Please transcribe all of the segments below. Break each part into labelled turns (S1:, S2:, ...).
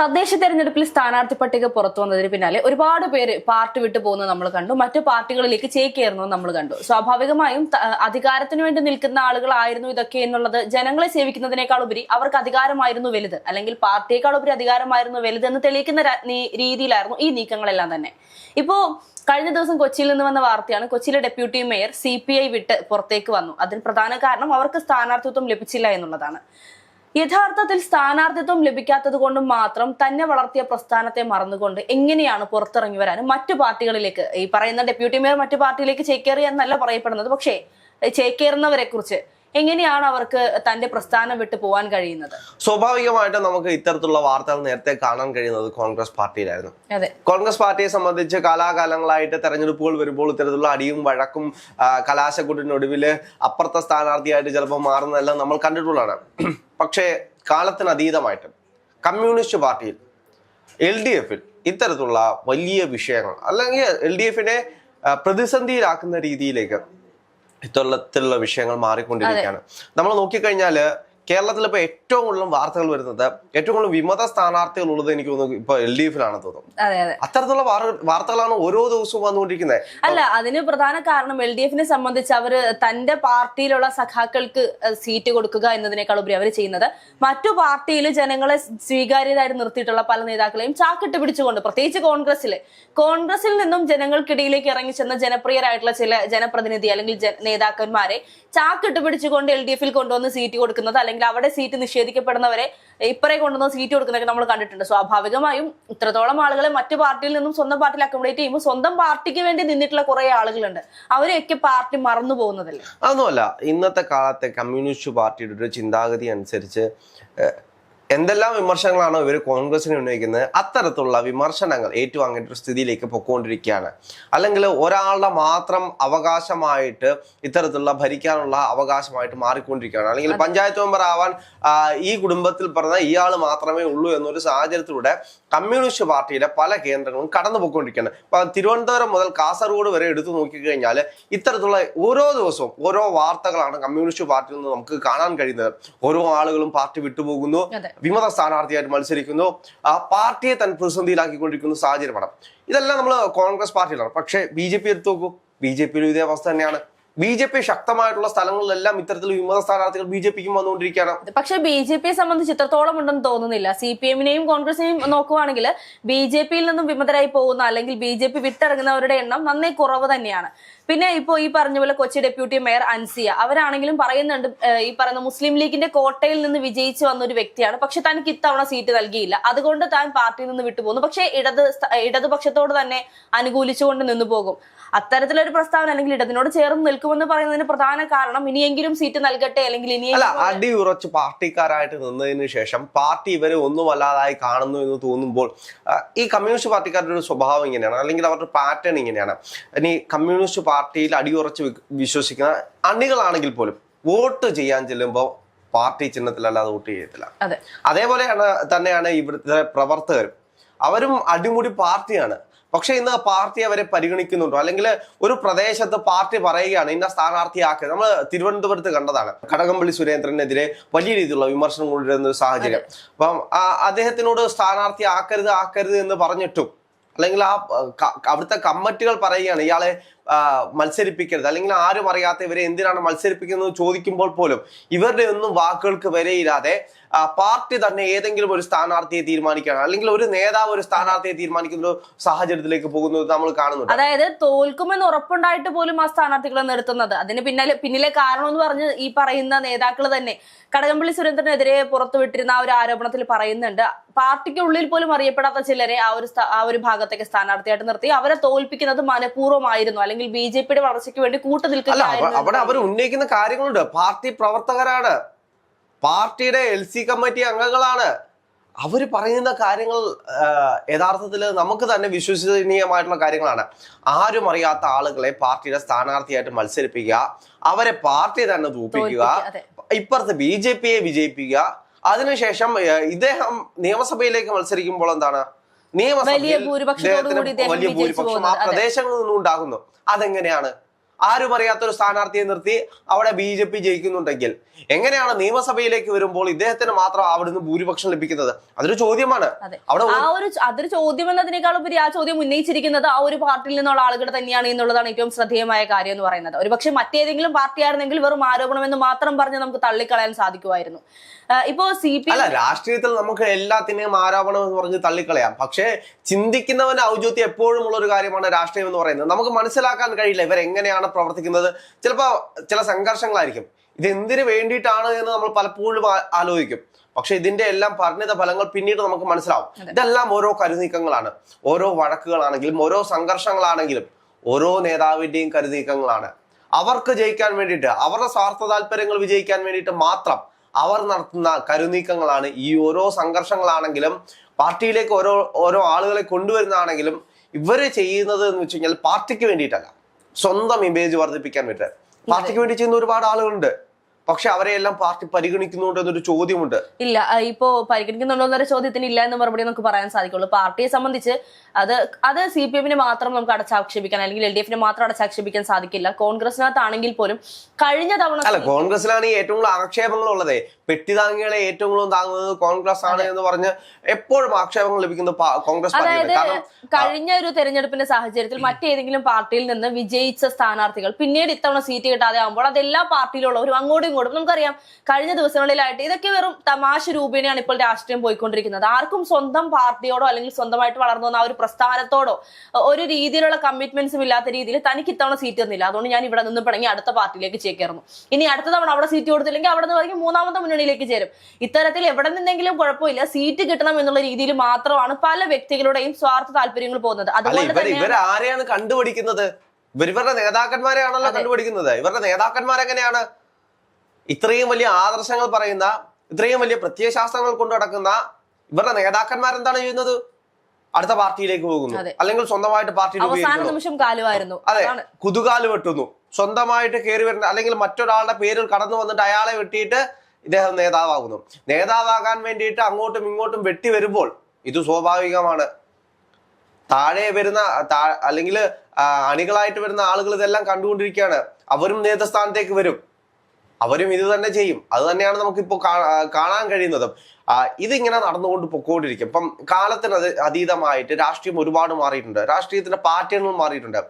S1: തദ്ദേശ തെരഞ്ഞെടുപ്പിൽ സ്ഥാനാർത്ഥി പട്ടിക പുറത്തു വന്നതിന് പിന്നാലെ ഒരുപാട് പേര് പാർട്ടി വിട്ടു പോകുന്നത് നമ്മൾ കണ്ടു. മറ്റു പാർട്ടികളിലേക്ക് ചേക്കേറുന്നത് നമ്മൾ കണ്ടു. സ്വാഭാവികമായും അധികാരത്തിന് വേണ്ടി നിൽക്കുന്ന ആളുകളായിരുന്നു ഇതൊക്കെ എന്നുള്ളത് ജനങ്ങളെ സേവിക്കുന്നതിനേക്കാൾ ഉപരി അവർക്ക് അധികാരമായിരുന്നു വലുത്. അല്ലെങ്കിൽ പാർട്ടിയേക്കാൾ ഉപരി അധികാരമായിരുന്നു വലുത് എന്ന് തെളിയിക്കുന്ന രീതിയിലായിരുന്നു ഈ നീക്കങ്ങളെല്ലാം തന്നെ. ഇപ്പോ കഴിഞ്ഞ ദിവസം കൊച്ചിയിൽ നിന്ന് വന്ന വാർത്തയാണ് കൊച്ചിയിലെ deputy mayor C P I വിട്ട് പുറത്തേക്ക് വന്നു. അതിന് പ്രധാന കാരണം അവർക്ക് സ്ഥാനാർത്ഥിത്വം ലഭിച്ചില്ല എന്നുള്ളതാണ്. യഥാർത്ഥത്തിൽ സ്ഥാനാർത്ഥിത്വം ലഭിക്കാത്തത് കൊണ്ട് മാത്രം തന്നെ വളർത്തിയ പ്രസ്ഥാനത്തെ മറന്നുകൊണ്ട് എങ്ങനെയാണ് പുറത്തിറങ്ങി വരാനും മറ്റു പാർട്ടികളിലേക്ക് ഈ പറയുന്ന ഡെപ്യൂട്ടി മേയർ മറ്റു പാർട്ടിയിലേക്ക് ചേക്കേറി എന്നല്ല പറയപ്പെടുന്നത് പക്ഷേ ചേക്കേറുന്നവരെ കുറിച്ച് എങ്ങനെയാണ് അവർക്ക് തന്റെ പ്രസ്ഥാനം വിട്ടു പോകാൻ കഴിയുന്നത്?
S2: സ്വാഭാവികമായിട്ട് നമുക്ക് ഇത്തരത്തിലുള്ള വാർത്തകൾ നേരത്തെ കാണാൻ കഴിയുന്നത് കോൺഗ്രസ് പാർട്ടിയിലായിരുന്നു.
S1: അതെ.
S2: കോൺഗ്രസ് പാർട്ടിയെ സംബന്ധിച്ച് കാലാകാലങ്ങളായിട്ട് തെരഞ്ഞെടുപ്പുകൾ വരുമ്പോൾ ഇത്തരത്തിലുള്ള അടിയും വഴക്കും കലാശക്കൂട്ടിനൊടുവിൽ അപ്പുറത്തെ സ്ഥാനാർത്ഥിയായിട്ട് ചിലപ്പോൾ മാറുന്നതെല്ലാം നമ്മൾ കണ്ടിട്ടുള്ളതാണ്. പക്ഷേ കാലത്തിന് അതീതമായിട്ട് കമ്മ്യൂണിസ്റ്റ് പാർട്ടിയിൽ എൽ ഡി എഫിൽ ഇത്തരത്തിലുള്ള വലിയ വിഷയങ്ങൾ അല്ലെങ്കിൽ എൽ ഡി എഫിനെ പ്രതിസന്ധിയിലാക്കുന്ന രീതിയിലേക്ക് ഇത്തരത്തിലുള്ള വിഷയങ്ങൾ മാറിക്കൊണ്ടിരിക്കുകയാണ്. നമ്മൾ നോക്കിക്കഴിഞ്ഞാൽ കേരളത്തിൽ ഇപ്പൊ ഏറ്റവും കൂടുതലും വാർത്തകൾ വരുന്നത് ഏറ്റവും കൂടുതൽ വിമത സ്ഥാനാർത്ഥികൾ ഉള്ളത് എനിക്ക് തോന്നുന്നു ഇപ്പൊ എൽ ഡി എഫിലാണ് തോന്നുന്നു.
S1: അതെ അതെ.
S2: അത്തരത്തിലുള്ള വാർത്തകളാണ് ഓരോ ദിവസവും വന്നുകൊണ്ടിരിക്കുന്നത്
S1: അല്ല അതിന് പ്രധാന കാരണം എൽ ഡി എഫിനെ സംബന്ധിച്ച് അവർ തന്റെ പാർട്ടിയിലുള്ള സഖാക്കൾക്ക് സീറ്റ് കൊടുക്കുക എന്നതിനേക്കാൾ ഉപരി അവർ ചെയ്യുന്നത്. മറ്റു പാർട്ടിയിൽ ജനങ്ങളെ സ്വീകാര്യതായി നിർത്തിയിട്ടുള്ള പല നേതാക്കളെയും ചാക്കിട്ട് പിടിച്ചുകൊണ്ട് പ്രത്യേകിച്ച് കോൺഗ്രസിൽ കോൺഗ്രസിൽ നിന്നും ജനങ്ങൾക്കിടയിലേക്ക് ഇറങ്ങി ചെന്ന ജനപ്രിയരായിട്ടുള്ള ചില ജനപ്രതിനിധി അല്ലെങ്കിൽ നേതാക്കന്മാരെ ചാക്കിട്ട് പിടിച്ചുകൊണ്ട് എൽ ഡി എഫിൽ കൊണ്ടുവന്ന് സീറ്റ് കൊടുക്കുന്നത് അല്ലെങ്കിൽ അവിടെ സീറ്റ് നിഷേധിക്കപ്പെടുന്നവരെ ഇപ്പറേ കൊണ്ടുവന്ന് സീറ്റ് കൊടുക്കുന്നതൊക്കെ നമ്മൾ കണ്ടിട്ടുണ്ട്. സ്വാഭാവികമായും ഇത്രത്തോളം ആളുകളെ മറ്റു പാർട്ടിയിൽ നിന്നും സ്വന്തം പാർട്ടിയിൽ അക്കോമഡേറ്റ് ചെയ്യുമ്പോൾ സ്വന്തം പാർട്ടിക്ക് വേണ്ടി നിന്നിട്ടുള്ള കുറെ ആളുകളുണ്ട്. അവരെയൊക്കെ പാർട്ടി മറന്നു പോകുന്നതല്ലേ?
S2: അതൊന്നുമല്ല. ഇന്നത്തെ കാലത്തെ കമ്മ്യൂണിസ്റ്റ് പാർട്ടിയുടെ ഒരു ചിന്താഗതി അനുസരിച്ച് എന്തെല്ലാം വിമർശനങ്ങളാണോ ഇവർ കോൺഗ്രസിന് ഉന്നയിക്കുന്നത് അത്തരത്തിലുള്ള വിമർശനങ്ങൾ ഏറ്റുവാങ്ങേണ്ട ഒരു സ്ഥിതിയിലേക്ക് പൊക്കോണ്ടിരിക്കുകയാണ്. അല്ലെങ്കിൽ ഒരാളുടെ മാത്രം അവകാശമായിട്ട് ഇത്തരത്തിലുള്ള ഭരിക്കാനുള്ള അവകാശമായിട്ട് മാറിക്കൊണ്ടിരിക്കുകയാണ്. അല്ലെങ്കിൽ പഞ്ചായത്ത് മെമ്പർ ആവാൻ ഈ കുടുംബത്തിൽ പറഞ്ഞ ഇയാൾ മാത്രമേ ഉള്ളൂ എന്നൊരു സാഹചര്യത്തിലൂടെ കമ്മ്യൂണിസ്റ്റ് പാർട്ടിയിലെ പല കേന്ദ്രങ്ങളും കടന്നു പൊക്കോണ്ടിരിക്കുകയാണ് ഇപ്പൊ തിരുവനന്തപുരം മുതൽ കാസർഗോഡ് വരെ എടുത്തു നോക്കിക്കഴിഞ്ഞാൽ ഇത്തരത്തിലുള്ള ഓരോ ദിവസവും ഓരോ വാർത്തകളാണ് കമ്മ്യൂണിസ്റ്റ് പാർട്ടിയിൽ നിന്ന് നമുക്ക് കാണാൻ കഴിയുന്നത്. ഓരോ ആളുകളും പാർട്ടി വിട്ടുപോകുന്നു. വിമത സ്ഥാനാർത്ഥിയായിട്ട് മത്സരിക്കുന്നു. ആ പാർട്ടിയെ തൻ പ്രതിസന്ധിയിലാക്കിക്കൊണ്ടിരിക്കുന്ന സാഹചര്യമാണ്. ഇതെല്ലാം നമ്മൾ കോൺഗ്രസ് പാർട്ടിയിലാണ്. പക്ഷേ ബി ജെ പി എടുത്തു നോക്കൂ. ബി ജെ പിയിലും ഇതേ അവസ്ഥ തന്നെയാണ്. ബി ജെ പി ശക്തമായിട്ടുള്ള സ്ഥലങ്ങളിലെല്ലാം ഇത്തരത്തിൽ വിമത സ്ഥാനാർത്ഥികൾ ബി ജെ പിക്കും വന്നുകൊണ്ടിരിക്കുകയാണ്.
S1: പക്ഷേ ബി ജെ പിയെ സംബന്ധിച്ച് ഇത്രത്തോളം ഉണ്ടെന്ന് തോന്നുന്നില്ല. സി പി എമ്മിനെയും കോൺഗ്രസിനെയും നോക്കുവാണെങ്കിൽ ബി ജെ പിയിൽ നിന്നും വിമതരായി പോകുന്ന അല്ലെങ്കിൽ ബി ജെ പി വിട്ടിറങ്ങുന്നവരുടെ എണ്ണം നന്നേ കുറവ് തന്നെയാണ്. പിന്നെ ഇപ്പോ ഈ പറഞ്ഞ പോലെ കൊച്ചി ഡെപ്യൂട്ടി മേയർ അൻസിയ അവരാണെങ്കിലും പറയുന്നുണ്ട് ഈ പറയുന്ന മുസ്ലിം ലീഗിന്റെ കോട്ടയിൽ നിന്ന് വിജയിച്ചു വന്ന ഒരു വ്യക്തിയാണ്. പക്ഷെ തനിക്ക് ഇത്തവണ സീറ്റ് നൽകിയില്ല. അതുകൊണ്ട് താൻ പാർട്ടിയിൽ നിന്ന് വിട്ടുപോകുന്നു. പക്ഷേ ഇടത് ഇടതുപക്ഷത്തോട് തന്നെ അനുകൂലിച്ചുകൊണ്ട് നിന്നു പോകും അത്തരത്തിലൊരു പ്രസ്താവന അല്ലെങ്കിൽ ഇടതിനോട് ചേർന്ന് നിൽക്കുമെന്ന് പറയുന്നതിന് പ്രധാന കാരണം ഇനിയെങ്കിലും സീറ്റ് നൽകട്ടെ അല്ലെങ്കിൽ
S2: അല്ല
S1: ഇനിയെങ്കിലും
S2: അടി ഉറച്ച് പാർട്ടിക്കാരായിട്ട് നിന്നതിന് ശേഷം പാർട്ടി ഇവരെ ഒന്നുമല്ലാതായി കാണുന്നു എന്ന് തോന്നുമ്പോൾ ഈ കമ്മ്യൂണിസ്റ്റ് പാർട്ടിക്കാരുടെ ഒരു സ്വഭാവം ഇങ്ങനെയാണ് അല്ലെങ്കിൽ അവരുടെ പാറ്റേൺ ഇങ്ങനെയാണ്. ഇനി കമ്മ്യൂണിസ്റ്റ് പാർട്ടിയിൽ അടിയുറച്ച് വിശ്വസിക്കുന്ന അണികളാണെങ്കിൽ പോലും വോട്ട് ചെയ്യാൻ ചെല്ലുമ്പോൾ പാർട്ടി ചിഹ്നത്തിലല്ലാതെ വോട്ട് ചെയ്യത്തില്ല.
S1: അതെ.
S2: അതേപോലെയാണ് തന്നെയാണ് ഇവിടുത്തെ പ്രവർത്തകരും. അവരും അടിമുടി പാർട്ടിയാണ്. പക്ഷെ ഇന്ന് പാർട്ടി അവരെ പരിഗണിക്കുന്നുണ്ടോ? അല്ലെങ്കിൽ ഒരു പ്രദേശത്ത് പാർട്ടി പറയുകയാണ് ഇന്ന സ്ഥാനാർത്ഥിയാക്കുക നമ്മൾ തിരുവനന്തപുരത്ത് കണ്ടതാണ്. കടകംപള്ളി സുരേന്ദ്രനെതിരെ വലിയ രീതിയിലുള്ള വിമർശനം കൊണ്ടുവരുന്ന ഒരു സാഹചര്യം. അപ്പം അദ്ദേഹത്തിനോട് സ്ഥാനാർത്ഥി ആക്കരുത് ആക്കരുത് എന്ന് പറഞ്ഞിട്ടും അല്ലെങ്കിൽ ആ അവിടുത്തെ കമ്മിറ്റികൾ പറയുകയാണ് ഇയാളെ മത്സരിപ്പിക്കരുത്. അല്ലെങ്കിൽ ആരും അറിയാത്ത ഇവരെ എന്തിനാണ് മത്സരിപ്പിക്കുന്നത് ചോദിക്കുമ്പോൾ പോലും ഇവരുടെ ഒന്നും വാക്കുകൾക്ക് വരെയില്ലാതെ പാർട്ടി തന്നെ ഏതെങ്കിലും ഒരു സ്ഥാനാർത്ഥിയെ തീരുമാനിക്കുകയാണ്. അല്ലെങ്കിൽ ഒരു നേതാവ് ഒരു സ്ഥാനാർത്ഥിയെ തീരുമാനിക്കുന്ന ഒരു സാഹചര്യത്തിലേക്ക് പോകുന്നത് നമ്മൾ കാണുന്നുണ്ട്.
S1: അതായത് തോൽക്കുമെന്ന് ഉറപ്പുണ്ടായിട്ട് പോലും ആ സ്ഥാനാർത്ഥികളെ നിർത്തുന്നത്. അതിന് പിന്നാലെ പിന്നിലെ കാരണം എന്ന് പറഞ്ഞ് ഈ പറയുന്ന നേതാക്കൾ തന്നെ. കടകംപള്ളി സുരേന്ദ്രനെതിരെ പുറത്തുവിട്ടിരുന്ന ആ ഒരു ആരോപണത്തിൽ പറയുന്നുണ്ട്. പാർട്ടിക്കുള്ളിൽ പോലും അറിയപ്പെടാത്ത ചിലരെ ആ ഒരു ആ ഒരു ഭാഗത്തേക്ക് സ്ഥാനാർത്ഥിയായിട്ട് നിർത്തി. അവരെ തോൽപ്പിക്കുന്നത് മനഃപൂർവമായിരുന്നു. അല്ലെങ്കിൽ ബി ജെ പിയുടെ വളർച്ചയ്ക്ക് വേണ്ടി കൂട്ടു
S2: നിൽക്കുന്ന അവ- അവിടെ അവർ ഉന്നയിക്കുന്ന കാര്യങ്ങളുണ്ട്. പാർട്ടി പ്രവർത്തകരാണ്. പാർട്ടിയുടെ എൽ സി കമ്മിറ്റി അംഗങ്ങളാണ്. അവർ പറയുന്ന കാര്യങ്ങൾ യഥാർത്ഥത്തിൽ നമുക്ക് തന്നെ വിശ്വസനീയമായിട്ടുള്ള കാര്യങ്ങളാണ്. ആരും അറിയാത്ത ആളുകളെ പാർട്ടിയുടെ സ്ഥാനാർത്ഥിയായിട്ട് മത്സരിപ്പിക്കുക അവരെ പാർട്ടി തന്നെ തൂപ്പിക്കുക. ഇപ്പുറത്ത് ബി ജെ പിയെ വിജയിപ്പിക്കുക. അതിനുശേഷം ഇദ്ദേഹം നിയമസഭയിലേക്ക് മത്സരിക്കുമ്പോൾ എന്താണ്? നിയമസഭയിൽ
S1: വലിയ
S2: ഭൂരിപക്ഷം ആ പ്രദേശങ്ങളിൽ നിന്നും ഉണ്ടാകുന്നു. അതെങ്ങനെയാണ് ആരും അറിയാത്ത ഒരു സ്ഥാനാർത്ഥിയെ നിർത്തി അവിടെ ബി ജെ പി ജയിക്കുന്നുണ്ടെങ്കിൽ. എങ്ങനെയാണ് നിയമസഭയിലേക്ക് വരുമ്പോൾ ഇദ്ദേഹത്തിന് മാത്രം അവിടുന്ന് ഭൂരിപക്ഷം ലഭിക്കുന്നത്? അതൊരു ചോദ്യമാണ്. അവിടെ
S1: ആ ഒരു അതൊരു ചോദ്യം എന്നതിനേക്കാൾ ഉപരി ആ ചോദ്യം ഉന്നയിച്ചിരിക്കുന്നത് ആ ഒരു പാർട്ടിയിൽ നിന്നുള്ള ആളുകൾ തന്നെയാണ് എന്നുള്ളതാണ് ഏറ്റവും ശ്രദ്ധേയമായ കാര്യം എന്ന് പറയുന്നത്. ഒരുപക്ഷെ മറ്റേതെങ്കിലും പാർട്ടി ആയിരുന്നെങ്കിൽ വെറും ആരോപണം എന്ന് മാത്രം പറഞ്ഞ് നമുക്ക് തള്ളിക്കളയാൻ സാധിക്കുമായിരുന്നു. ഇപ്പോ സി പി
S2: അല്ല രാഷ്ട്രീയത്തിൽ നമുക്ക് എല്ലാത്തിനെയും ആരോപണം എന്ന് പറഞ്ഞ് തള്ളിക്കളയാം. പക്ഷേ ചിന്തിക്കുന്നവന്റെ ഔദ്യോഗികം എപ്പോഴും ഉള്ള ഒരു കാര്യമാണ് രാഷ്ട്രീയം എന്ന് പറയുന്നത്. നമുക്ക് മനസ്സിലാക്കാൻ കഴിയില്ല ഇവരെങ്ങനെയാണ് പ്രവർത്തിക്കുന്നത് ചിലപ്പോൾ ചില സംഘർഷങ്ങളായിരിക്കും. ഇത് എന്തിനു വേണ്ടിയിട്ടാണ് എന്ന് നമ്മൾ പലപ്പോഴും ആലോചിക്കും. പക്ഷെ ഇതിന്റെ എല്ലാം പരിണിത ഫലങ്ങൾ പിന്നീട് നമുക്ക് മനസ്സിലാവും. ഇതെല്ലാം ഓരോ കരുനീക്കങ്ങളാണ്. ഓരോ വഴക്കുകളാണെങ്കിലും ഓരോ സംഘർഷങ്ങളാണെങ്കിലും ഓരോ നേതാവിന്റെയും കരുനീക്കങ്ങളാണ്. അവർക്ക് ജയിക്കാൻ വേണ്ടിയിട്ട് അവരുടെ സ്വാർത്ഥ താല്പര്യങ്ങൾ വിജയിക്കാൻ വേണ്ടിയിട്ട് മാത്രം അവർ നടത്തുന്ന കരുനീക്കങ്ങളാണ്. ഈ ഓരോ സംഘർഷങ്ങളാണെങ്കിലും പാർട്ടിയിലേക്ക് ഓരോ ഓരോ ആളുകളെ കൊണ്ടുവരുന്നതാണെങ്കിലും ഇവർ ചെയ്യുന്നത് എന്ന് വെച്ച് കഴിഞ്ഞാൽ പാർട്ടിക്ക് വേണ്ടിയിട്ടല്ല. സ്വന്തം ഇമേജ് വർദ്ധിപ്പിക്കാൻ പറ്റുക. പാർട്ടിക്ക് വേണ്ടി ചെയ്യുന്ന ഒരുപാട് ആളുകളുണ്ട്. പക്ഷെ അവരെയെല്ലാം പാർട്ടി പരിഗണിക്കുന്നുണ്ട് എന്നൊരു ചോദ്യമുണ്ട്.
S1: ഇല്ല ഇപ്പോ പരിഗണിക്കുന്നുണ്ടോ എന്നൊരു ചോദ്യത്തിന് ഇല്ല എന്ന് മറുപടി നമുക്ക് പറയാൻ സാധിക്കുള്ളൂ. പാർട്ടിയെ സംബന്ധിച്ച് അത് അത് സി പി എമ്മിനെ മാത്രം നമുക്ക് അടച്ചാക്ഷേപിക്കാൻ അല്ലെങ്കിൽ എൽ ഡി എഫിനെ മാത്രം അടച്ചാക്ഷേപിക്കാൻ സാധിക്കില്ല. കോൺഗ്രസിനകത്താണെങ്കിൽ പോലും കഴിഞ്ഞ തവണ
S2: അല്ല കോൺഗ്രസിലാണ് ഈ ഏറ്റവും കൂടുതൽ ആക്ഷേപങ്ങൾ ഉള്ളത്. പെട്ടിതാങ്ങികളെ ഏറ്റവും കൂടുതൽ താങ്ങുന്നത് കോൺഗ്രസ് ആണ് എന്ന് പറഞ്ഞ് എപ്പോഴും ആക്ഷേപങ്ങൾ ലഭിക്കുന്നു കോൺഗ്രസ്
S1: അതായത് കഴിഞ്ഞ ഒരു തെരഞ്ഞെടുപ്പിന്റെ സാഹചര്യത്തിൽ മറ്റേതെങ്കിലും പാർട്ടിയിൽ നിന്ന് വിജയിച്ച സ്ഥാനാർത്ഥികൾ പിന്നീട് ഇത്തവണ സീറ്റ് കിട്ടാതെ ആകുമ്പോൾ അത് എല്ലാ പാർട്ടിയിലുള്ളവരും അങ്ങോട്ടും ഇങ്ങോട്ടും നമുക്കറിയാം കഴിഞ്ഞ ദിവസങ്ങളിലായിട്ട് ഇതൊക്കെ വെറും തമാശ രൂപേണയാണ് ഇപ്പോൾ രാഷ്ട്രീയം പോയിക്കൊണ്ടിരിക്കുന്നത്. ആർക്കും സ്വന്തം പാർട്ടിയോടോ അല്ലെങ്കിൽ സ്വന്തമായിട്ട് വളർന്നു വന്ന ആ ഒരു പ്രസ്ഥാനത്തോടോ ഒരു രീതിയിലുള്ള കമ്മിറ്റ്മെന്റ്സും ഇല്ലാത്ത രീതിയിൽ തനിക്ക് ഇത്തവണ സീറ്റ് തന്നില്ല. അതുകൊണ്ട് ഞാൻ ഇവിടെ നിന്ന് പിണങ്ങി അടുത്ത പാർട്ടിയിലേക്ക് ചേക്കേറുന്നു. ഇനി അടുത്ത തവണ അവിടെ സീറ്റ് കൊടുത്തില്ലെങ്കിൽ അവിടെ നിന്ന് പറയും മൂന്നാമത്തെ മുന്നണിയിലേക്ക് ചേരും. ഇത്തരത്തിൽ എവിടെ നിന്നെങ്കിലും കുഴപ്പമില്ല. സീറ്റ് കിട്ടണം എന്നുള്ള രീതിയിൽ മാത്രമാണ് പല വ്യക്തികളുടെയും സ്വാർത്ഥ താല്പര്യങ്ങൾ പോകുന്നത്. അതുകൊണ്ട് തന്നെ
S2: ആരെയാണ് കണ്ടുപിടിക്കുന്നത്? ഇവരുടെ നേതാക്കന്മാരെയാണല്ലോ കണ്ടുപിടിക്കുന്നത്. ഇവരുടെ നേതാക്കന്മാരെങ്ങനെയാണ് ഇത്രയും വലിയ ആദർശങ്ങൾ പറയുന്ന ഇത്രയും വലിയ പ്രത്യയശാസ്ത്രങ്ങൾ കൊണ്ട് നടക്കുന്ന ഇവരുടെ നേതാക്കന്മാരെന്താണ് ചെയ്യുന്നത്? അടുത്ത പാർട്ടിയിലേക്ക് പോകുന്നു. അല്ലെങ്കിൽ സ്വന്തമായിട്ട് പാർട്ടി
S1: അവസാന നിമിഷം കാലുമായിരുന്നു
S2: അതെ. കുതുകാൽ വെട്ടുന്നു. സ്വന്തമായിട്ട് കയറി വരുന്ന അല്ലെങ്കിൽ മറ്റൊരാളുടെ പേരിൽ കടന്നു വന്നിട്ട് അയാളെ വെട്ടിയിട്ട് ഇദ്ദേഹം നേതാവാകുന്നു. നേതാവാകാൻ വേണ്ടിയിട്ട് അങ്ങോട്ടും ഇങ്ങോട്ടും വെട്ടി വരുമ്പോൾ ഇത് സ്വാഭാവികമാണ്. താഴെ വരുന്ന അല്ലെങ്കിൽ അണികളായിട്ട് വരുന്ന ആളുകൾ ഇതെല്ലാം കണ്ടുകൊണ്ടിരിക്കുകയാണ്. അവരും നേതൃസ്ഥാനത്തേക്ക് വരും. അവരും ഇത് തന്നെ ചെയ്യും. അത് തന്നെയാണ് നമുക്കിപ്പോൾ കാണാൻ കഴിയുന്നത്. ഇതിങ്ങനെ നടന്നുകൊണ്ട് പൊക്കോണ്ടിരിക്കും. ഇപ്പം കാലത്തിന് അത് അതീതമായിട്ട് രാഷ്ട്രീയം ഒരുപാട് മാറിയിട്ടുണ്ട്. രാഷ്ട്രീയത്തിന്റെ പാർട്ടികളും മാറിയിട്ടുണ്ട്.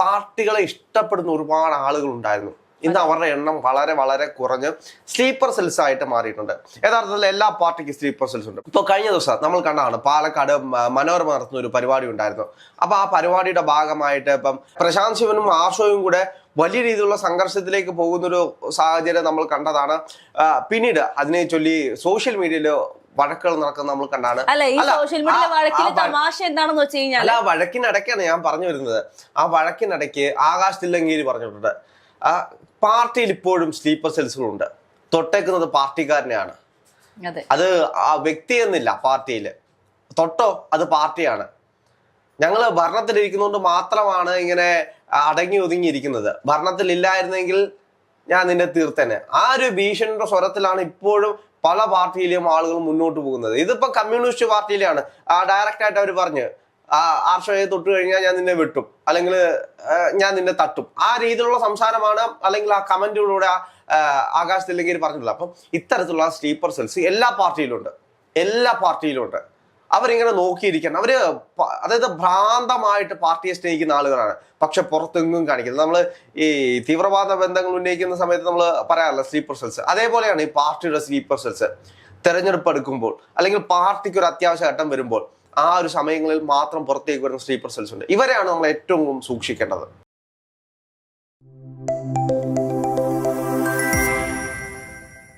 S2: പാർട്ടികളെ ഇഷ്ടപ്പെടുന്ന ഒരുപാട് ആളുകൾ ഉണ്ടായിരുന്നു ഇന്ന് അവരുടെ എണ്ണം വളരെ വളരെ കുറഞ്ഞ് സ്ലീപ്പർ സെൽസ് ആയിട്ട് മാറിയിട്ടുണ്ട്. യഥാർത്ഥത്തിൽ എല്ലാ പാർട്ടിക്കും സ്ലീപ്പർ സെൽസ് ഉണ്ട്. ഇപ്പോൾ കഴിഞ്ഞ ദിവസം നമ്മൾ കണ്ടതാണ് പാലക്കാട് മനോരമ നടത്തുന്ന ഒരു പരിപാടി ഉണ്ടായിരുന്നു. അപ്പൊ ആ പരിപാടിയുടെ ഭാഗമായിട്ട് ഇപ്പം പ്രശാന്ത് ശിവനും ആഷോയും കൂടെ വലിയ രീതിയിലുള്ള സംഘർഷത്തിലേക്ക് പോകുന്നൊരു സാഹചര്യം നമ്മൾ കണ്ടതാണ്. പിന്നീട് അതിനെ ചൊല്ലി സോഷ്യൽ മീഡിയയിൽ വഴക്കുകൾ നടക്കുന്നത് നമ്മൾ കണ്ടാണ്.
S1: അല്ല ഈ സോഷ്യൽ മീഡിയ
S2: ആ-
S1: വഴക്കിൽ
S2: ആ വഴ-
S1: തമാശ എന്താണെന്ന് വെച്ച്
S2: അല്ല ആ വഴക്കിനിടയ്ക്കാണ് ഞാൻ പറഞ്ഞു വരുന്നത്. ആ വഴക്കിനിടയ്ക്ക് ആകാശ് തില്ലങ്കേരി പറഞ്ഞിട്ടുണ്ട്. ആ പാർട്ടിയിൽ ഇപ്പോഴും സ്ലീപ്പർ സെൽസുകളുണ്ട് തൊട്ടേക്കുന്നത് പാർട്ടിക്കാരനെയാണ്.
S1: അതെ.
S2: അത് ആ വ്യക്തി എന്നില്ല പാർട്ടിയിൽ തൊട്ടോ അത് പാർട്ടിയാണ്. ഞങ്ങൾ ഭരണത്തിലിരിക്കുന്നതുകൊണ്ട് മാത്രമാണ് ഇങ്ങനെ അടങ്ങി ഒതുങ്ങിയിരിക്കുന്നത്. ഭരണത്തിൽ ഇല്ലായിരുന്നെങ്കിൽ ഞാൻ നിന്നെ തീർത്തേനെ. ആ ഒരു ഭീഷണിയുടെ സ്വരത്തിലാണ് ഇപ്പോഴും പല പാർട്ടിയിലെയും ആളുകൾ മുന്നോട്ട് പോകുന്നത്. ഇതിപ്പോ കമ്മ്യൂണിസ്റ്റ് പാർട്ടിയിലാണ്. ആ ഡയറക്റ്റ് ആയിട്ട് അവർ പറഞ്ഞു ആർഷയെ തൊട്ട് കഴിഞ്ഞാൽ ഞാൻ നിന്നെ വെട്ടും. അല്ലെങ്കിൽ ഞാൻ നിന്നെ തട്ടും. ആ രീതിയിലുള്ള സംസാരമാണ് അല്ലെങ്കിൽ ആ കമന്റിലൂടെ ആകാശത്തില്ലെങ്കിൽ പറഞ്ഞിട്ടുള്ളത്. അപ്പം ഇത്തരത്തിലുള്ള സ്ലീപ്പർ സെൽസ് എല്ലാ പാർട്ടിയിലുണ്ട്. എല്ലാ പാർട്ടിയിലും ഉണ്ട് അവരിങ്ങനെ നോക്കിയിരിക്കണം. അവർ അതായത് ഭ്രാന്തമായിട്ട് പാർട്ടിയെ സ്നേഹിക്കുന്ന ആളുകളാണ്. പക്ഷെ പുറത്തെങ്ങും കാണിക്കുന്നത് നമ്മൾ ഈ തീവ്രവാദ ബന്ധങ്ങൾ ഉന്നയിക്കുന്ന സമയത്ത് നമ്മൾ പറയാറില്ല സ്ലീപ്പർ സെൽസ് അതേപോലെയാണ് ഈ പാർട്ടിയുടെ സ്ലീപ്പർ സെൽസ് തെരഞ്ഞെടുപ്പ് എടുക്കുമ്പോൾ അല്ലെങ്കിൽ പാർട്ടിക്ക് ഒരു അത്യാവശ്യ ഘട്ടം വരുമ്പോൾ ആ ഒരു സമയങ്ങളിൽ മാത്രം പുറത്തേക്ക് വരുന്ന സ്ലീപ്പർ സെൽസ് ഉണ്ട്. ഇവരെയാണ് നമ്മൾ ഏറ്റവും സൂക്ഷിക്കേണ്ടത്.